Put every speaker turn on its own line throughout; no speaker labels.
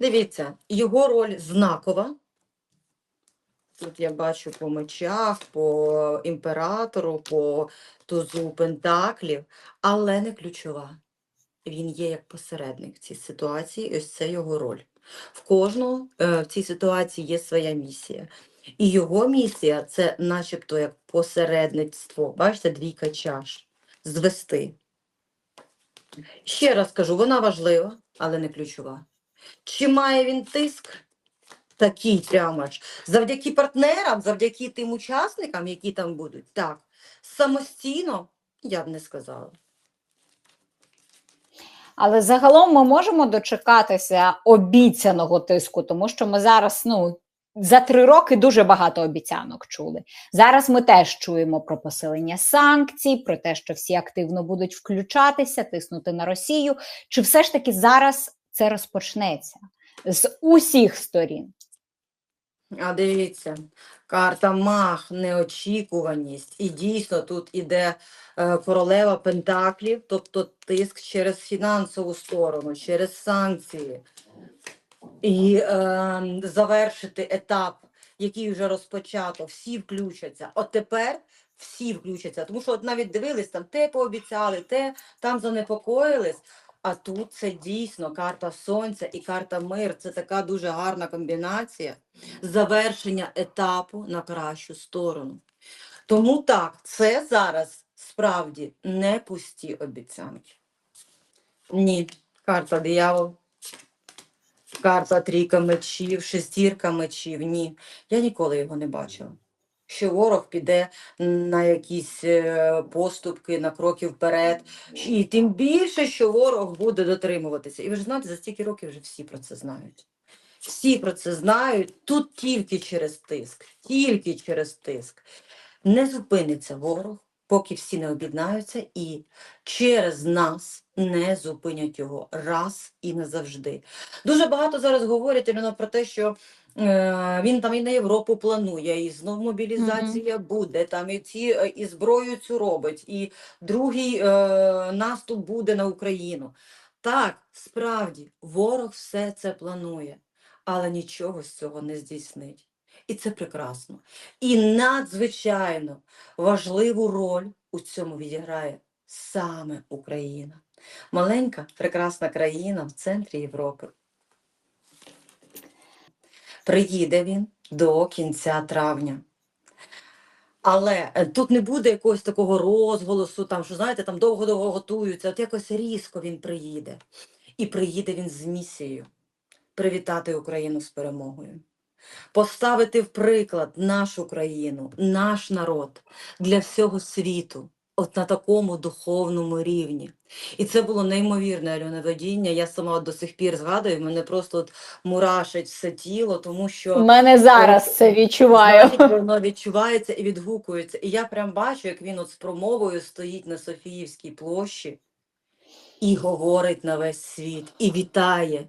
Дивіться, його роль знакова. Тут я бачу по мечах, по імператору, по тузу пентаклів, але не ключова. Він є як посередник в цій ситуації, і ось це його роль. В кожного е, в цій ситуації є своя місія. І його місія це начебто як посередництво. Бачите, двійка чаш. Звести. Ще раз кажу, вона важлива, але не ключова. Чи має він тиск? Такий прямо ж. Завдяки партнерам, завдяки тим учасникам, які там будуть. Так. Самостійно я б не сказала.
Але загалом ми можемо дочекатися обіцяного тиску, тому що ми зараз, ну. За три роки дуже багато обіцянок чули. Зараз ми теж чуємо про посилення санкцій, про те, що всі активно будуть включатися, тиснути на Росію. Чи все ж таки зараз це розпочнеться з усіх сторін?
А дивіться, карта мах, неочікуваність. І дійсно тут іде е, королева Пентаклів, тобто тиск через фінансову сторону, через санкції. І е, завершити етап, який вже розпочато, всі включаться. От тепер всі включаться. Тому що от навіть дивились, там те пообіцяли, те там занепокоїлись. А тут це дійсно карта сонця і карта мир. Це така дуже гарна комбінація завершення етапу на кращу сторону. Тому так, це зараз справді не пусті обіцянки. Ні, карта диявол, карта трійка мечів, шестірка мечів. Ні, я ніколи його не бачила. Що ворог піде на якісь е, поступки, на кроки вперед. І тим більше, що ворог буде дотримуватися. І ви ж знаєте, за стільки років вже всі про це знають. Всі про це знають. Тут тільки через тиск, тільки через тиск. Не зупиниться ворог, поки всі не об'єднаються, і через нас не зупинять його раз і назавжди. Дуже багато зараз говорять Альона, про те, що він там і на Європу планує, і знов мобілізація буде, там і ці е, і зброю цю робить, і другий е, наступ буде на Україну. Так, справді, ворог все це планує, але нічого з цього не здійснить. І це прекрасно. І надзвичайно важливу роль у цьому відіграє саме Україна. Маленька, прекрасна країна в центрі Європи. Приїде він до кінця травня. Але е, тут не буде якогось такого розголосу, там, що знаєте, там довго-довго готуються. От якось різко він приїде. І приїде він з місією привітати Україну з перемогою. Поставити в приклад нашу країну, наш народ для всього світу, от на такому духовному рівні. І це було неймовірне Альона водіння. Я сама до сих пір згадую, мене просто от мурашить все тіло, тому що
У мене зараз це відчуваю.
Воно відчувається і відгукується. І я прям бачу, як він от з промовою стоїть на Софіївській площі і говорить на весь світ, і вітає.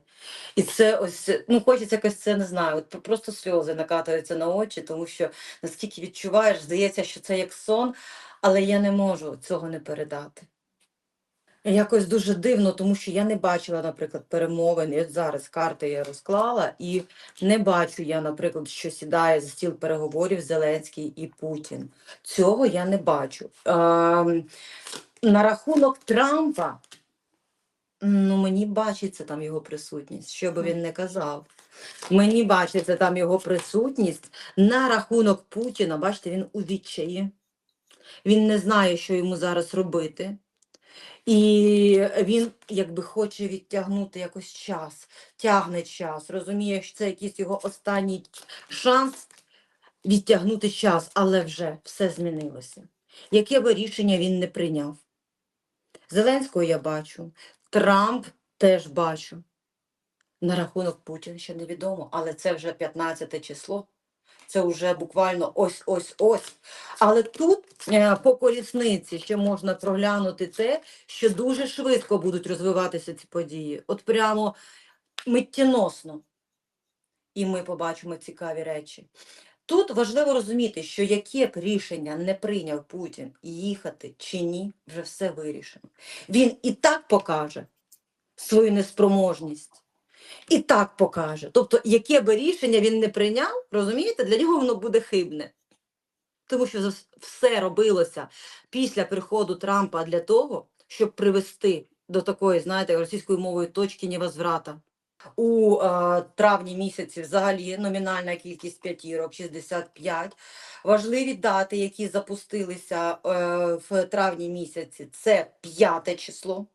І це ось, ну хочеться якось це не знаю. От просто сльози накатуються на очі, тому що наскільки відчуваєш, здається, що це як сон, але я не можу цього не передати. Якось дуже дивно, тому що я не бачила, наприклад, перемовин. От зараз карти я розклала, і не бачу я, наприклад, що сідає за стіл переговорів Зеленський і Путін. Цього я не бачу. Ем, на рахунок Трампа, мені бачиться там його присутність, що би він не казав. Мені бачиться там його присутність. На рахунок Путіна, бачите, він у відчаї. Він не знає, що йому зараз робити. І він якби хоче відтягнути якось час, тягне час, розуміє, що це якийсь його останній шанс відтягнути час, але вже все змінилося. Яке би рішення він не прийняв? Зеленського я бачу, Трамп теж бачу. На рахунок Путіна ще невідомо, але це вже 15 число. Це вже буквально ось-ось-ось. Але тут е, по колісниці ще можна проглянути те, що дуже швидко будуть розвиватися ці події. От прямо миттєносно. І ми побачимо цікаві речі. Тут важливо розуміти, що яке б рішення не прийняв Путін їхати чи ні, вже все вирішено. Він і так покаже свою неспроможність. І так покаже. Тобто, яке би рішення він не прийняв, розумієте, для нього воно буде хибне. Тому що все робилося після приходу Трампа для того, щоб привести до такої, знаєте, російською мовою точки невозврата. У е, травні місяці взагалі номінальна кількість п'ятірок 65. Важливі дати, які запустилися е, в травні місяці, це п'яте число.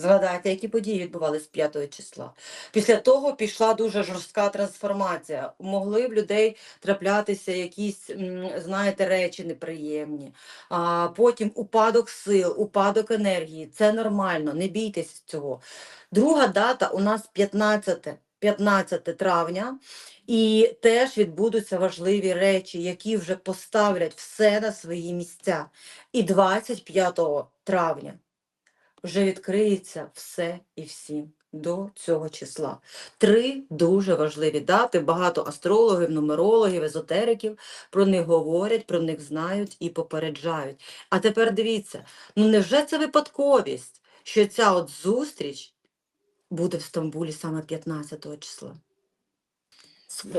Згадайте, які події відбувалися 5 числа. Після того пішла дуже жорстка трансформація. Могли в людей траплятися якісь, знаєте, речі неприємні. А потім упадок сил, упадок енергії. Це нормально, не бійтесь цього. Друга дата у нас 15, 15 травня, і теж відбудуться важливі речі, які вже поставлять все на свої місця. І 25 травня вже відкриється все і всім до цього числа. Три дуже важливі дати. Багато астрологів, нумерологів, езотериків про них говорять, про них знають і попереджають. А тепер дивіться, ну невже це випадковість, що ця от зустріч буде в Стамбулі саме 15 числа?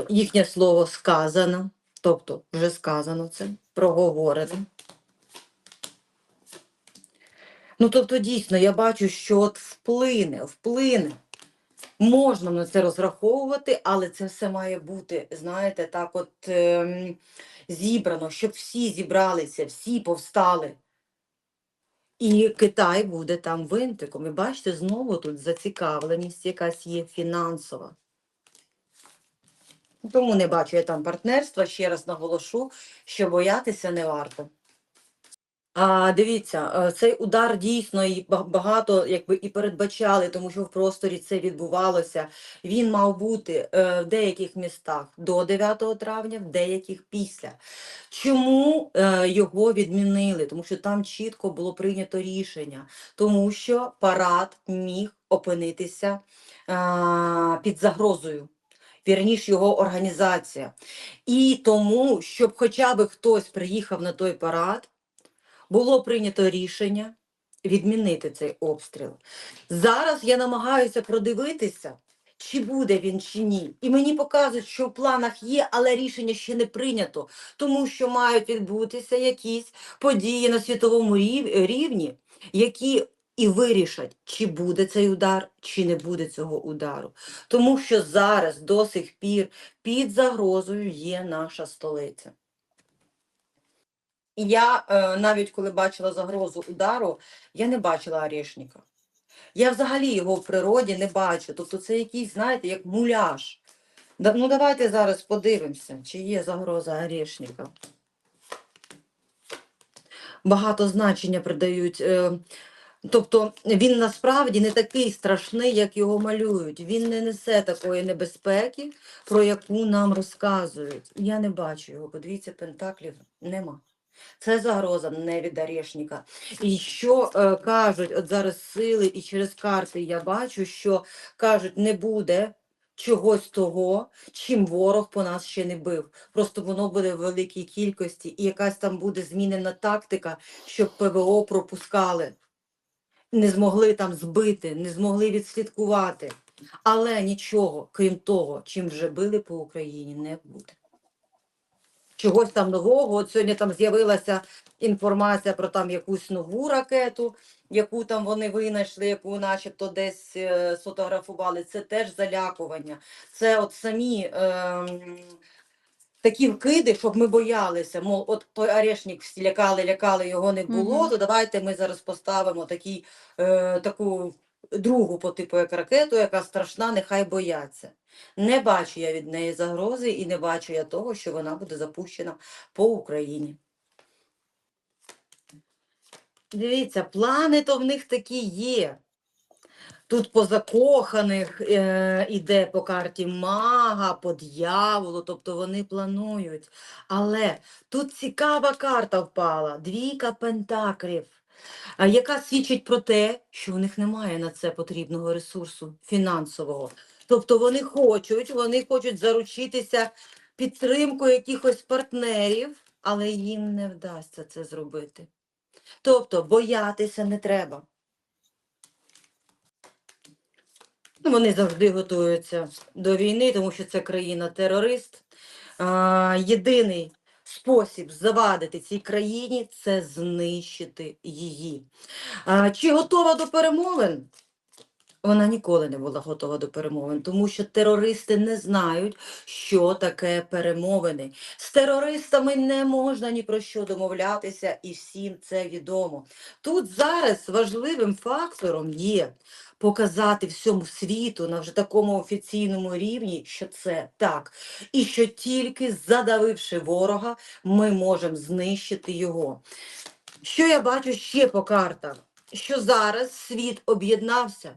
Їхнє слово сказано, тобто вже сказано це, проговорено. Ну, тобто, дійсно, я бачу, що от вплине, вплине. Можна на це розраховувати, але це все має бути, знаєте, так от ем, зібрано, щоб всі зібралися, всі повстали. І Китай буде там винтиком. І бачите, знову тут зацікавленість якась є фінансова. Тому не бачу я там партнерства. Ще раз наголошу, що боятися не варто. А, дивіться, е, цей удар дійсно і багато якби і передбачали, тому що в просторі це відбувалося. Він мав бути е, в деяких містах до 9 травня, в деяких після. Чому е, його відмінили? Тому що там чітко було прийнято рішення, тому що парад міг опинитися під загрозою. Вірніш його організація. І тому, щоб хоча б хтось приїхав на той парад, було прийнято рішення відмінити цей обстріл. Зараз я намагаюся продивитися, чи буде він чи ні. І мені показують, що в планах є, але рішення ще не прийнято, тому що мають відбутися якісь події на світовому рівні, які і вирішать, чи буде цей удар, чи не буде цього удару. Тому що зараз до сих пір під загрозою є наша столиця. Я е, навіть коли бачила загрозу удару, я не бачила орешника. Я взагалі його в природі не бачу. Тобто це якийсь, знаєте, як муляж. Ну давайте зараз подивимося, чи є загроза орешника. Багато значення придають. Е, тобто він насправді не такий страшний, як його малюють. Він не несе такої небезпеки, про яку нам розказують. Я не бачу його. Подивіться, пентаклів нема. Це загроза не від орешника. І що е, кажуть, от зараз сили і через карти я бачу, що кажуть, не буде чогось того, чим ворог по нас ще не бив. Просто воно буде в великій кількості, і якась там буде змінена тактика, щоб ПВО пропускали. Не змогли там збити, не змогли відслідкувати. Але нічого, крім того, чим вже били по Україні, не буде чогось там нового. От сьогодні там з'явилася інформація про там якусь нову ракету, яку там вони винайшли, яку начебто десь е, сфотографували. Це теж залякування. Це от самі ем, такі вкиди, щоб ми боялися. Мов, от той орешник всі лякали, лякали, його не було,
Мгм.
то давайте ми зараз поставимо такий, е, таку другу по типу як ракету, яка страшна, нехай бояться. Не бачу я від неї загрози і не бачу я того, що вона буде запущена по Україні. Дивіться, плани то в них такі є. Тут по закоханих е, іде по карті мага, по дьяволу, тобто вони планують. Але тут цікава карта впала, двійка пентаклів, яка свідчить про те, що в них немає на це потрібного ресурсу фінансового. Тобто вони хочуть, вони хочуть заручитися підтримкою якихось партнерів, але їм не вдасться це зробити. Тобто боятися не треба. Ну, Вони завжди готуються до війни, тому що це країна-терорист. Єдиний спосіб завадити цій країні це знищити її. А, чи готова до перемовин? Вона ніколи не була готова до перемовин, тому що терористи не знають, що таке перемовини. З терористами не можна ні про що домовлятися, і всім це відомо. Тут зараз важливим фактором є показати всьому світу на вже такому офіційному рівні, що це так, і що тільки задавивши ворога, ми можемо знищити його. Що я бачу ще по картах? Що зараз світ об'єднався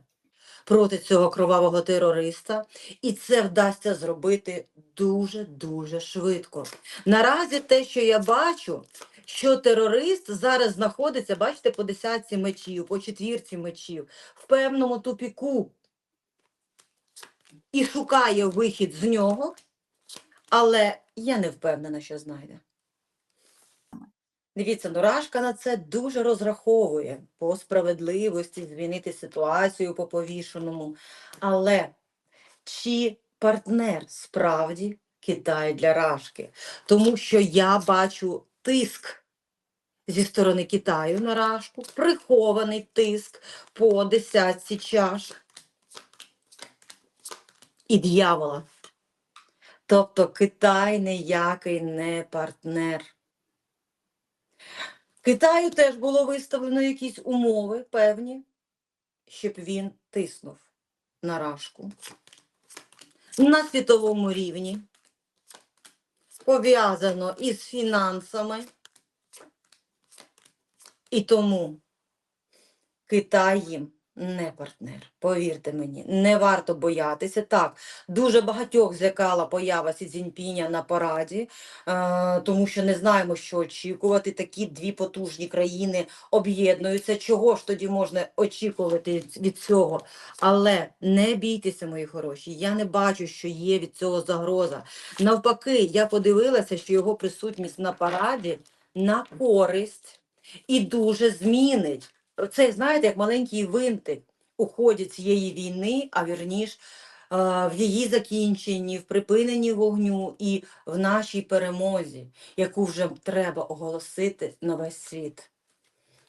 проти цього кровавого терориста, і це вдасться зробити дуже-дуже швидко. Наразі те, що я бачу, що терорист зараз знаходиться, бачите, по десятці мечів, по четвірці мечів, в певному тупіку і шукає вихід з нього, але я не впевнена, що знайде. Дивіться, Нурашка на це дуже розраховує по справедливості змінити ситуацію по повішеному. Але чи партнер справді Китай для Рашки? Тому що я бачу тиск зі сторони Китаю на Рашку, прихований тиск по десятці чаш і дьявола. Тобто Китай ніякий не партнер. Китаю теж було виставлено якісь умови певні, щоб він тиснув на Рашку. На світовому рівні пов'язано із фінансами. І тому Китай їм не партнер. Повірте мені, не варто боятися. Так, дуже багатьох злякала поява Сі Цзіньпіня на параді, е, тому що не знаємо, що очікувати. Такі дві потужні країни об'єднуються. Чого ж тоді можна очікувати від цього? Але не бійтеся, мої хороші. Я не бачу, що є від цього загроза. Навпаки, я подивилася, що його присутність на параді на користь і дуже змінить. Це, знаєте, як маленький винтик у ході цієї війни, а вірніш, в її закінченні, в припиненні вогню і в нашій перемозі, яку вже треба оголосити на весь світ.